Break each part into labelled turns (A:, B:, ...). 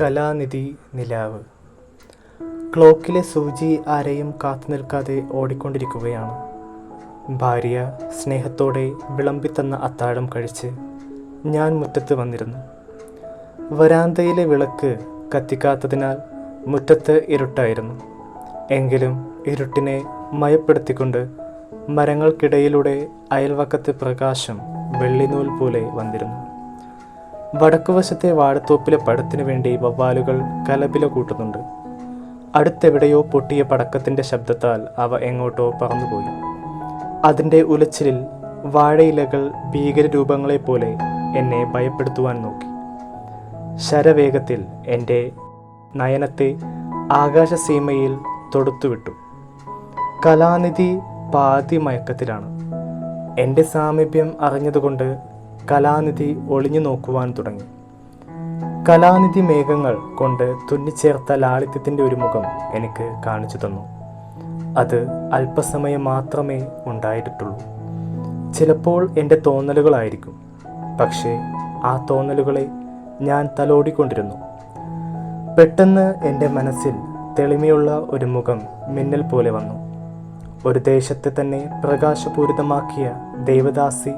A: കലാനിധി നിലാവ്. ക്ലോക്കിലെ സൂചി ആരെയും കാത്തു നിൽക്കാതെ ഓടിക്കൊണ്ടിരിക്കുകയാണ്. ഭാര്യ സ്നേഹത്തോടെ വിളമ്പിത്തന്ന അത്താഴം കഴിച്ച് ഞാൻ മുറ്റത്ത് വന്നിരുന്നു. വരാന്തയിലെ വിളക്ക് കത്തിക്കാത്തതിനാൽ മുറ്റത്ത് ഇരുട്ടായിരുന്നു. എങ്കിലും ഇരുട്ടിനെ മയപ്പെടുത്തിക്കൊണ്ട് മരങ്ങൾക്കിടയിലൂടെ അയൽവക്കത്തെ പ്രകാശം വെള്ളിനൂൽ പോലെ വന്നിരുന്നു. വടക്കുവശത്തെ വാഴത്തോപ്പിലെ പടത്തിനു വേണ്ടി വവ്വാലുകൾ കലപില കൂട്ടുന്നുണ്ട്. അടുത്തെവിടെയോ പൊട്ടിയ പടക്കത്തിന്റെ ശബ്ദത്താൽ അവ എങ്ങോട്ടോ പറന്നുപോയി. അതിന്റെ ഉലച്ചിലിൽ വാഴയിലകൾ ഭീകരരൂപങ്ങളെപ്പോലെ എന്നെ ഭയപ്പെടുത്തുവാൻ നോക്കി. ശരവേഗത്തിൽ എന്റെ നയനത്തെ ആകാശസീമയിൽ തൊടുത്തുവിട്ടു. കലാനിധി പാതി മയക്കത്തിലാണ് എന്റെ സാമീപ്യം അറിഞ്ഞതുകൊണ്ട് കലാനിധി ഒളിഞ്ഞു നോക്കുവാൻ തുടങ്ങി. കലാനിധി മേഘങ്ങൾ കൊണ്ട് തുന്നിച്ചേർത്ത ലാളിത്യത്തിന്റെ ഒരു മുഖം എനിക്ക് കാണിച്ചു തന്നു. അത് അല്പസമയം മാത്രമേ ഉണ്ടായിട്ടുള്ളൂ. ചിലപ്പോൾ എന്റെ തോന്നലുകളായിരിക്കും. പക്ഷേ ആ തോന്നലുകളെ ഞാൻ തലോടിക്കൊണ്ടിരുന്നു. പെട്ടെന്ന് എന്റെ മനസ്സിൽ തെളിമയുള്ള ഒരു മുഖം മിന്നൽ പോലെ വന്നു. ഒരു ദേശത്തെ തന്നെ പ്രകാശപൂരിതമാക്കിയ ദേവദാസി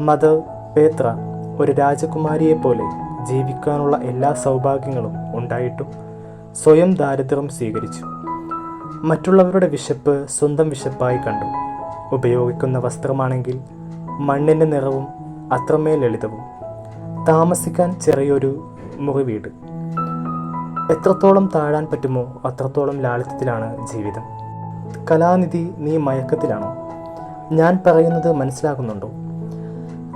A: മദർ പേത്ര ഒരു രാജകുമാരിയെപ്പോലെ ജീവിക്കാനുള്ള എല്ലാ സൗഭാഗ്യങ്ങളും ഉണ്ടായിട്ടും സ്വയം ദാരിദ്ര്യം സ്വീകരിച്ചു. മറ്റുള്ളവരുടെ വിശപ്പ് സ്വന്തം വിശപ്പായി കണ്ടു. ഉപയോഗിക്കുന്ന വസ്ത്രമാണെങ്കിൽ മണ്ണിന്റെ നിറവും അത്രമേൽ ലളിതവും. താമസിക്കാൻ ചെറിയൊരു മുറി വീട് എത്രത്തോളം താഴാൻ പറ്റുമോ അത്രത്തോളം ലാളിത്യത്തിലാണ് ജീവിതം. കലാനിധി നീ മയക്കത്തിലാണോ? ഞാൻ പറയുന്നത് മനസ്സിലാകുന്നുണ്ടോ?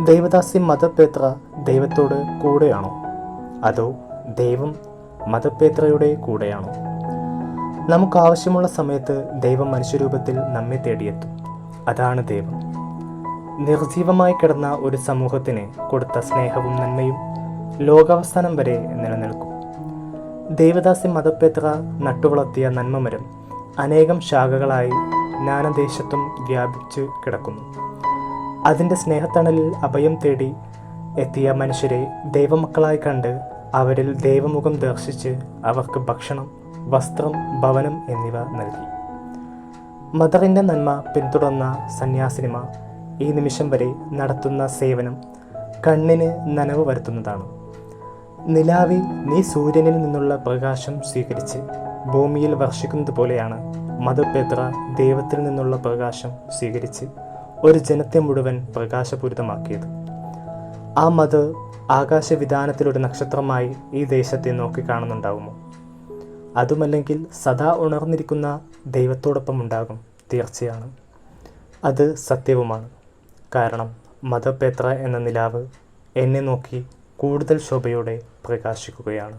A: ദൈവദാസി മതപേത്ര ദൈവത്തോട് കൂടെയാണോ? അതോ ദൈവം മതപേത്രയുടെ കൂടെയാണോ? നമുക്ക് ആവശ്യമുള്ള സമയത്ത് ദൈവം മനുഷ്യരൂപത്തിൽ നമ്മെ തേടിയെത്തും. അതാണ് ദൈവം. നിർജീവമായി കിടന്ന ഒരു സമൂഹത്തിന് കൊടുത്ത സ്നേഹവും നന്മയും ലോകാവസാനം വരെ നിലനിൽക്കും. ദേവദാസി മതപേത്ര നട്ടുവളർത്തിയ നന്മമരം അനേകം ശാഖകളായി ജ്ഞാനദേശത്തും വ്യാപിച്ചു കിടക്കുന്നു. അതിന്റെ സ്നേഹത്തണലിൽ അഭയം തേടി എത്തിയ മനുഷ്യരെ ദൈവമക്കളായി കണ്ട് അവരിൽ ദൈവമുഖം ദർശിച്ച് അവർക്ക് ഭക്ഷണം വസ്ത്രം ഭവനം എന്നിവ നൽകി. മദറിന്റെ നന്മ പിന്തുടർന്ന സന്യാസിനിമ ഈ നിമിഷം വരെ നടത്തുന്ന സേവനം കണ്ണിന് നനവ് വരുത്തുന്നതാണ്. നിലാവി നീ സൂര്യനിൽ നിന്നുള്ള പ്രകാശം സ്വീകരിച്ച് ഭൂമിയിൽ വർഷിക്കുന്നത് പോലെയാണ് മതപേത്ര ദൈവത്തിൽ നിന്നുള്ള പ്രകാശം സ്വീകരിച്ച് ഒരു ജനത്തെ മുഴുവൻ പ്രകാശപൂരിതമാക്കിയത്. ആ മത് ആകാശവിധാനത്തിലൊരു നക്ഷത്രമായി ഈ ദേശത്തെ നോക്കിക്കാണുന്നുണ്ടാവുമോ അതുമല്ലെങ്കിൽ സദാ ഉണർന്നിരിക്കുന്ന ദൈവത്തോടൊപ്പം ഉണ്ടാകും തീർച്ചയാണ്. അത് സത്യവുമാണ്. കാരണം മതപേത്ര എന്ന നിലാവ് എന്നെ നോക്കി കൂടുതൽ ശോഭയോടെ പ്രകാശിക്കുകയാണ്.